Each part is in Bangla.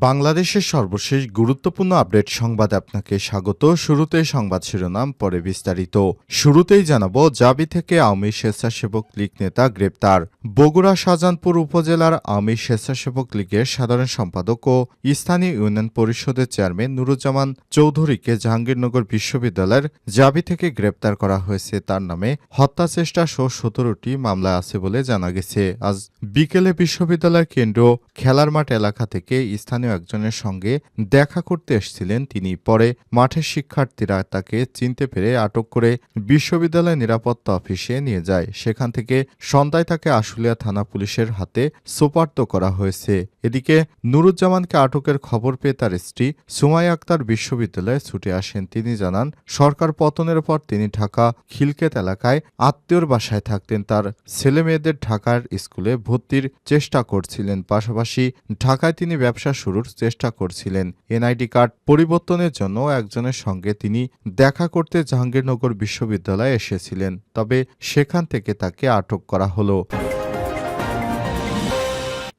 বাংলাদেশের সর্বশেষ গুরুত্বপূর্ণ আপডেট সংবাদে আপনাকে স্বাগত। শুরুতে সংবাদ শিরোনাম, পরে বিস্তারিত। শুরুতেই জানাব, জাবি থেকে আওয়ামী স্বেচ্ছাসেবক লীগ নেতা গ্রেপ্তার। বগুড়া শাহজাহানপুর উপজেলার আওয়ামী স্বেচ্ছাসেবক লীগের সাধারণ সম্পাদক ও স্থানীয় ইউনিয়ন পরিষদের চেয়ারম্যান নুরুজ্জামান চৌধুরীকে জাহাঙ্গীরনগর বিশ্ববিদ্যালয়ের জাবি থেকে গ্রেপ্তার করা হয়েছে। তার নামে হত্যা চেষ্টা সহ সতেরোটি মামলা আছে বলে জানা গেছে। আজ বিকেলে বিশ্ববিদ্যালয়ের কেন্দ্র খেলার মাঠ এলাকা থেকে স্থানীয় একজনের সঙ্গে দেখা করতে এসেছিলেন তিনি। পরে মাঠের শিক্ষার্থীরা তাকে চিনতে পেরে আটক করে বিশ্ববিদ্যালয় নিরাপত্তা অফিসে নিয়ে যায়। সেখান থেকে সন্ধ্যায় তাকে আশুলিয়া থানা পুলিশের হাতে সোপার্দ করা হয়েছে। এদিকে নুরুজ্জামানকে আটকের খবর পেয়ে তার স্ত্রী সুমাই আক্তার বিশ্ববিদ্যালয়ে ছুটে আসেন। তিনি জানান, সরকার পতনের পর তিনি ঢাকা খিলকেত এলাকায় আত্মীয়র বাসায় থাকতেন। তার ছেলে মেয়েদের ঢাকার স্কুলে ভর্তির চেষ্টা করছিলেন। পাশাপাশি ঢাকায় তিনি ব্যবসা শুরুর চেষ্টা করছিলেন। এনআইডি কার্ড পরিবর্তনের জন্য একজনের সঙ্গে তিনি দেখা করতে জাহাঙ্গীরনগর বিশ্ববিদ্যালয়ে এসেছিলেন, তবে সেখান থেকে তাকে আটক করা হলো।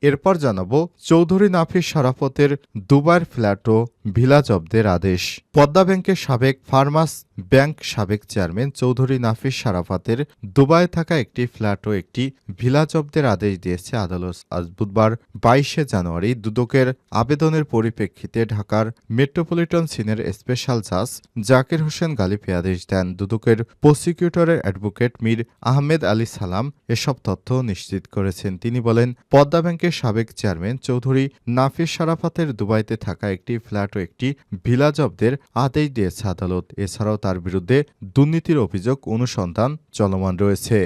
এরপর জানাব চৌধুরী নাফিস সারাফতের দুবার ফ্ল্যাট ও ভিলা জব্দের আদেশ। পদ্মা ব্যাংকের সাবেক ফার্মাস ব্যাংক সাবেক চেয়ারম্যান চৌধুরী নাফিস সারাফাতের দুবাই থাকা একটি ফ্ল্যাট ও একটি ভিলা জব্দের আদেশ দিয়েছে আদালত। আজ বুধবার বাইশে জানুয়ারি দুদকের আবেদনের পরিপ্রেক্ষিতে ঢাকার মেট্রোপলিটন সিনের স্পেশাল জাজ জাকির হোসেন গালিপে আদেশ দেন। দুদকের প্রসিকিউটরের অ্যাডভোকেট মীর আহমেদ আলী সালাম এসব তথ্য নিশ্চিত করেছেন। তিনি বলেন, পদ্মা ব্যাংকের সাবেক চেয়ারম্যান চৌধুরী নাফিস সারাফাতের দুবাইতে থাকা একটি ফ্ল্যাট ও একটি ভিলা জব্দের আদেশ দিয়েছে আদালত। এছাড়াও তার বিরুদ্ধে দুর্নীতির অভিযোগ অনুসন্ধান চলমান রয়েছে।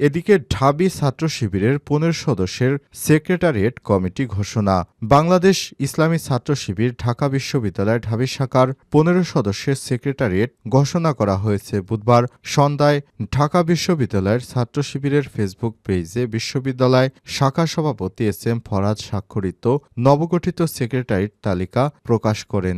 এদিকে ঢাবি ছাত্র শিবিরের পনেরো সদস্যের সেক্রেটারিয়েট কমিটি ঘোষণা। বাংলাদেশ ইসলামী ছাত্র শিবির ঢাকা বিশ্ববিদ্যালয় ঢাবি শাখার পনেরো সদস্যের সেক্রেটারিয়েট ঘোষণা করা হয়েছে বুধবার সন্ধ্যায় ঢাকা বিশ্ববিদ্যালয়ের ছাত্র শিবিরের ফেসবুক পেজে বিশ্ববিদ্যালয় শাখা সভাপতি এস এম ফরাজ স্বাক্ষরিত নবগঠিত সেক্রেটারিয়েট তালিকা প্রকাশ করেন।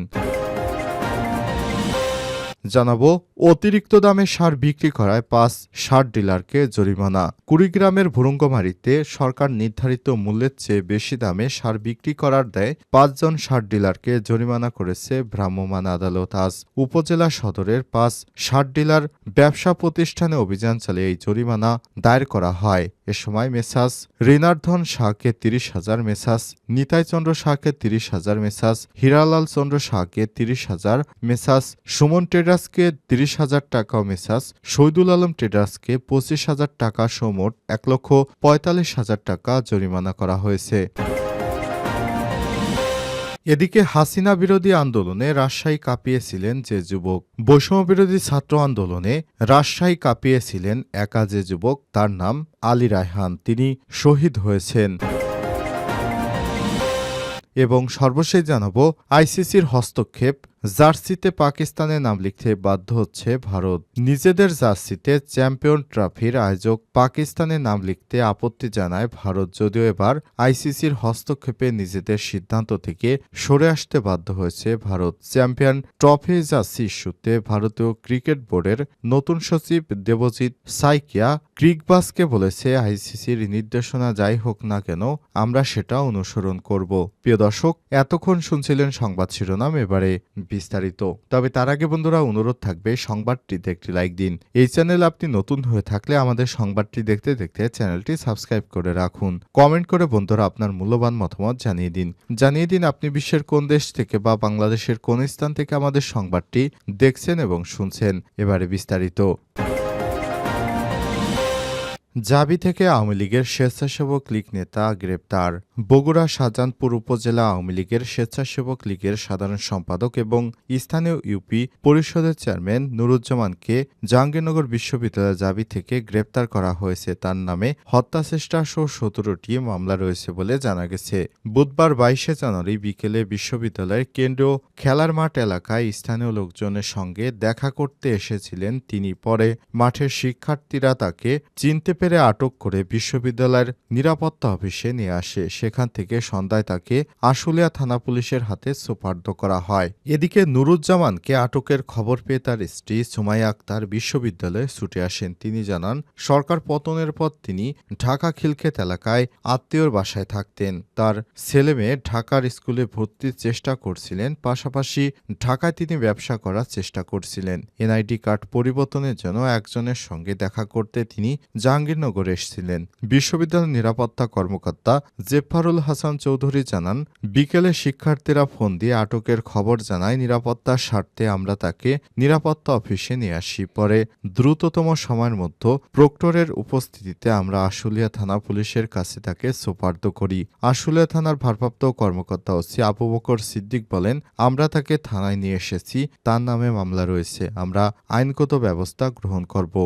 জানাব, অতিরিক্ত দামে সার বিক্রি করায় পাঁচ সার ডিলারকে জরিমানা। কুড়িগ্রামের ভুরুঙ্গমারিতে সরকার নির্ধারিত মূল্যের চেয়ে বেশি দামে সার বিক্রি করার দেয় পাঁচজন সার ডিলারকে জরিমানা করেছে ভ্রাম্যমাণ আদালত। আজ উপজেলা সদরের পাঁচ সার ডিলার ব্যবসা প্রতিষ্ঠানে অভিযান চালিয়ে এই জরিমানা দায়ের করা হয়। এ সময় মেসাস ঋণার্ধন শাহকে তিরিশ হাজার, মেসাস নিতাই চন্দ্র শাহকে তিরিশ হাজার, মেসাস হীরালাল চন্দ্র শাহকে তিরিশ হাজার, মেসাস সুমন টেডাসকে তিরিশ হাজার টাকা ও মেসাস শহীদুল আলম টেডাসকে পঁচিশ হাজার টাকা সমোট এক লক্ষ পঁয়তাল্লিশ হাজার টাকা জরিমানা করা হয়েছে। এদিকে হাসিনা বিরোধী আন্দোলনে রাজশাহী কাঁপিয়েছিলেন যে যুবক। বৈষম্য বিরোধী ছাত্র আন্দোলনে রাজশাহী কাঁপিয়েছিলেন একা যে যুবক, তার নাম আলী রায়হান। তিনি শহীদ হয়েছেন। এবং সর্বশেষ জানাব, আইসিসির হস্তক্ষেপ, জার্সিতে পাকিস্তানের নাম লিখতে বাধ্য হচ্ছে ভারত। নিজেদের জার্সিতে চ্যাম্পিয়ন ট্রফির আয়োজক পাকিস্তানের নাম লিখতে আপত্তি জানায় ভারত, যদিও এবার আইসিসির হস্তক্ষেপে নিজেদের সিদ্ধান্ত থেকে সরে আসতে বাধ্য হয়েছে ভারত। চ্যাম্পিয়ন ট্রফি জার্সি ইস্যুতে ভারতীয় ক্রিকেট বোর্ডের নতুন সচিব দেবজিৎ সাইকিয়া ক্রিকবাসকে বলেছে, আইসিসির নির্দেশনা যাই হোক না কেন, আমরা সেটা অনুসরণ করব। প্রিয় দর্শক, এতক্ষণ শুনছিলেন সংবাদ শিরোনাম, এবারে বিস্তারিত। তবে তার আগে বন্ধুরা, অনুরোধ থাকবে সংবাদটিতে একটি লাইক দিন। এই চ্যানেল আপনি নতুন হয়ে থাকলে আমাদের সংবাদটি দেখতে দেখতে চ্যানেলটি সাবস্ক্রাইব করে রাখুন। কমেন্ট করে বন্ধুরা আপনার মূল্যবান মতামত জানিয়ে দিন। জানিয়ে দিন আপনি বিশ্বের কোন দেশ থেকে বা বাংলাদেশের কোন স্থান থেকে আমাদের সংবাদটি দেখছেন এবং শুনছেন। এবারে বিস্তারিত। জাবি থেকে আওয়ামী লীগের স্বেচ্ছাসেবক লীগ নেতা গ্রেপ্তার। বগুড়া শাহজাহানপুর উপজেলা আওয়ামী লীগের স্বেচ্ছাসেবক লীগের সাধারণ সম্পাদক এবং স্থানীয় ইউপি পরিষদের চেয়ারম্যান নুরুজ্জামানকে জাহাঙ্গীরনগর বিশ্ববিদ্যালয়ের জাবি থেকে গ্রেপ্তার করা হয়েছে। তার নামে হত্যাচেষ্টা সহ সতেরোটি মামলা রয়েছে বলে জানা গেছে। বুধবার বাইশে জানুয়ারি বিকেলে বিশ্ববিদ্যালয়ের কেন্দ্রীয় খেলার মাঠ এলাকায় স্থানীয় লোকজনের সঙ্গে দেখা করতে এসেছিলেন তিনি। পরে মাঠের শিক্ষার্থীরা তাকে চিনতে পেরে আটক করে বিশ্ববিদ্যালয়ের নিরাপত্তা অফিসে নিয়ে আসে। সেখান থেকে সন্ধ্যায় তাকে আশুলিয়া থানা পুলিশের হাতে সোপার্দ করা হয়। এদিকে নুরুজ্জামানকে আটকের খবর পেয়ে তার স্ত্রী সুমাইয়া আক্তার বিশ্ববিদ্যালয়ে ছুটে আসেন। তিনি জানান, সরকার পতনের পর তিনি ঢাকা খিলক্ষেত এলাকায় আত্মীয়র বাসায় থাকতেন। তার ছেলে মেয়ে ঢাকার স্কুলে ভর্তির চেষ্টা করছিলেন, পাশাপাশি ঢাকায় তিনি ব্যবসা করার চেষ্টা করছিলেন। এনআইডি কার্ড পরিবর্তনের জন্য একজনের সঙ্গে দেখা করতে তিনি জাহাঙ্গীরনগরে এসেছিলেন। বিশ্ববিদ্যালয়ের নিরাপত্তা কর্মকর্তা জেফারুল হাসান চৌধুরী জানান, বিকেলে শিক্ষার্থীরা ফোন দিয়ে আটকের খবর জানায়, নিরাপত্তার স্বার্থে আমরা তাকে নিরাপত্তা অফিসে নিয়ে আসি। পরে দ্রুততম সময়ের মধ্যে প্রক্টরের উপস্থিতিতে আমরা আশুলিয়া থানা পুলিশের কাছে তাকে সোপার্দ করি। আশুলিয়া থানার ভারপ্রাপ্ত কর্মকর্তা ওসি আবু বকর সিদ্দিক বলেন, আমরা তাকে থানায় নিয়ে এসেছি, তার নামে মামলা রয়েছে। আমরা আইনগত ব্যবস্থা গ্রহণ করব।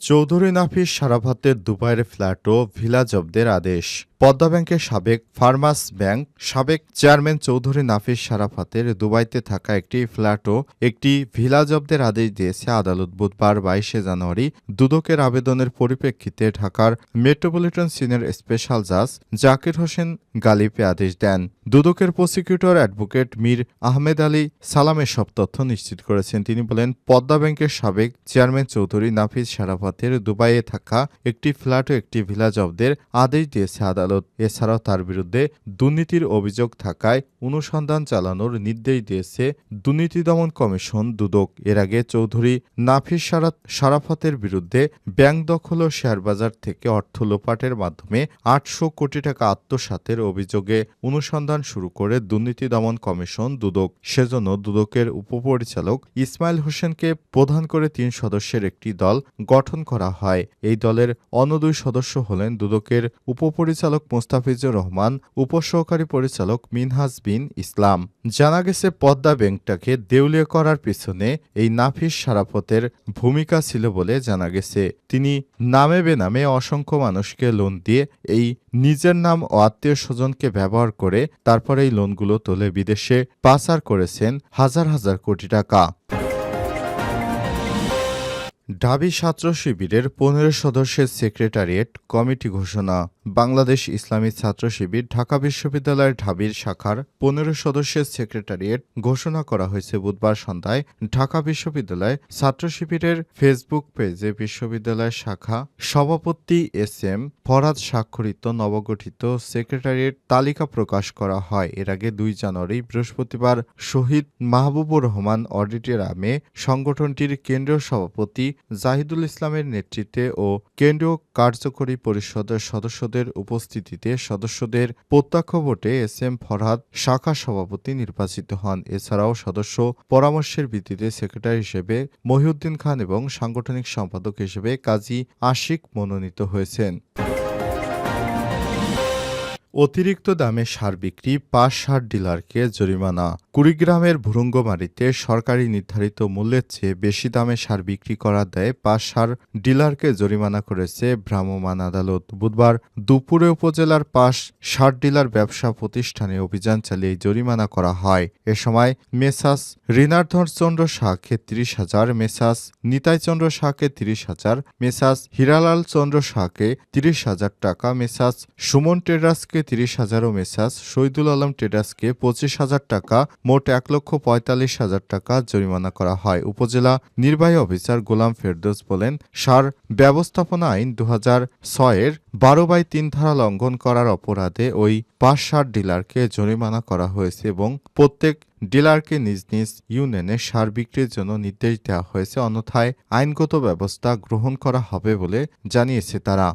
চৌধুরী নাফিস সারাভাতের দুবাইয়ের ফ্ল্যাট ও ভিলা জব্দের আদেশ। পদ্মা ব্যাংকের সাবেক ফার্মাস ব্যাংক, সাবেক চেয়ারম্যান চৌধুরী নাফিস সারাফাতের দুবাইতে থাকা একটি ফ্ল্যাটও একটি ভিলা জব্দের আদেশ দিয়েছে আদালত বুধবার বাইশে জানুয়ারি দুদকের আবেদনের পরিপ্রেক্ষিতে ঢাকার মেট্রোপলিটন সিনিয়র স্পেশাল জাজ জাকির হোসেন গালিপে আদেশ দেন। দুদকের প্রসিকিউটর অ্যাডভোকেট মীর আহমেদ আলী সালামের সব তথ্য নিশ্চিত করেছেন। তিনি বলেন, পদ্মা ব্যাংকের সাবেক চেয়ারম্যান চৌধুরী নাফিস সারাফাতের দুবাইয়ে থাকা একটি ফ্ল্যাট ও একটি ভিলা জব্দের আদেশ দিয়েছে আদালত। এছাড়াও তার বিরুদ্ধে দুর্নীতির অভিযোগ থাকায় অনুসন্ধান চালানোর নির্দেশ দিয়েছে দুর্নীতি দমন কমিশন দুদক। এর আগে চৌধুরী নাফিস সারা সারাফতের বিরুদ্ধে ব্যাংক দখল ও শেয়ারবাজার থেকে অর্থ লোপাটের মাধ্যমে আটশো কোটি টাকা আত্মসাতের অভিযোগে অনুসন্ধান শুরু করে দুর্নীতি দমন কমিশন দুদক। সেজন্য দুদকের উপপরিচালক ইসমাইল হোসেনকে প্রধান করে তিন সদস্যের একটি দল গঠন করা হয়। এই দলের অন্য দুই সদস্য হলেন দুদকের উপপরিচালক মোস্তাফিজুর রহমান, উপসহকারী পরিচালক মিনহাজ বিন ইসলাম। জানা গেছে, পদ্মা ব্যাংকটাকে দেউলিয়া করার পিছনে এই নাফিস সারাপতের ভূমিকা ছিল বলে জানা গেছে। তিনি নামে বেনামে অসংখ্য মানুষকে লোন দিয়ে এই নিজের নাম ও আত্মীয় স্বজনকে ব্যবহার করে তারপর এই লোনগুলো তুলে বিদেশে পাচার করেছেন হাজার হাজার কোটি টাকা। ঢাবি ছাত্র শিবিরের পনেরো সদস্যের সেক্রেটারিয়েট কমিটি ঘোষণা। বাংলাদেশ ইসলামী ছাত্র শিবির ঢাকা বিশ্ববিদ্যালয়ের ঢাবির শাখার পনেরো সদস্যের সেক্রেটারিয়েট ঘোষণা করা হয়েছে বুধবার সন্ধ্যায় ঢাকা বিশ্ববিদ্যালয় ছাত্র শিবিরের ফেসবুক পেজে বিশ্ববিদ্যালয়ের শাখা সভাপতি এস এম ফরাদ স্বাক্ষরিত নবগঠিত সেক্রেটারিয়েট তালিকা প্রকাশ করা হয়। এর আগে দুই জানুয়ারি বৃহস্পতিবার শহীদ মাহবুবুর রহমান অডিটের অডিটোরিয়ামে সংগঠনটির কেন্দ্রীয় সভাপতি জাহিদুল ইসলামের নেতৃত্বে ও কেন্দ্রীয় কার্যকরী পরিষদের সদস্যদের উপস্থিতিতে সদস্যদের প্রত্যক্ষ ভোটে এস এম ফরহাদ শাখা সভাপতি নির্বাচিত হন। এছাড়াও সদস্য পরামর্শের ভিত্তিতে সেক্রেটারি হিসেবে মহিউদ্দিন খান এবং সাংগঠনিক সম্পাদক হিসেবে কাজী আশিক মনোনীত হয়েছেন। অতিরিক্ত দামে সার বিক্রি পাঁচ সার ডিলারকে জরিমানা। কুড়িগ্রামের ভুরুঙ্গমারিতে সরকারি নির্ধারিত মূল্যের চেয়ে বেশি দামে সার বিক্রি করা দেয় পাঁচ সার ডিলারকে জরিমানা করেছে ভ্রাম্যমাণ আদালত। বুধবার দুপুরে উপজেলার পাশ সার ডিলার ব্যবসা প্রতিষ্ঠানে অভিযান চালিয়ে জরিমানা করা হয়। এ সময় মেসাস ঋণার্ধর চন্দ্র শাহকে তিরিশ হাজার, মেসাস নিতাই চন্দ্র শাহকে তিরিশ হাজার, মেসাস হীরালাল চন্দ্র শাহকে তিরিশ হাজার টাকা, মেসাস সুমন ট্রেডার্সকে তিরিশ হাজার ও মেসাস শহীদুল আলম ট্রেডার্সকে পঁচিশ হাজার টাকা, মোট এক লক্ষ পঁয়তাল্লিশ হাজার টাকা জরিমানা করা হয়। উপজেলা নির্বাহী অফিসার গোলাম ফেরদৌস বলেন, সার ব্যবস্থাপনা আইন দু হাজার ছয়ের বারো বাই তিন ধারা লঙ্ঘন করার অপরাধে ওই পাঁচ সার ডিলারকে জরিমানা করা হয়েছে এবং প্রত্যেক ডিলারকে নিজ নিজ ইউনিয়নে সার বিক্রির জন্য নির্দেশ দেওয়া হয়েছে। অন্যথায় আইনগত ব্যবস্থা গ্রহণ করা হবে বলে জানিয়েছে তারা।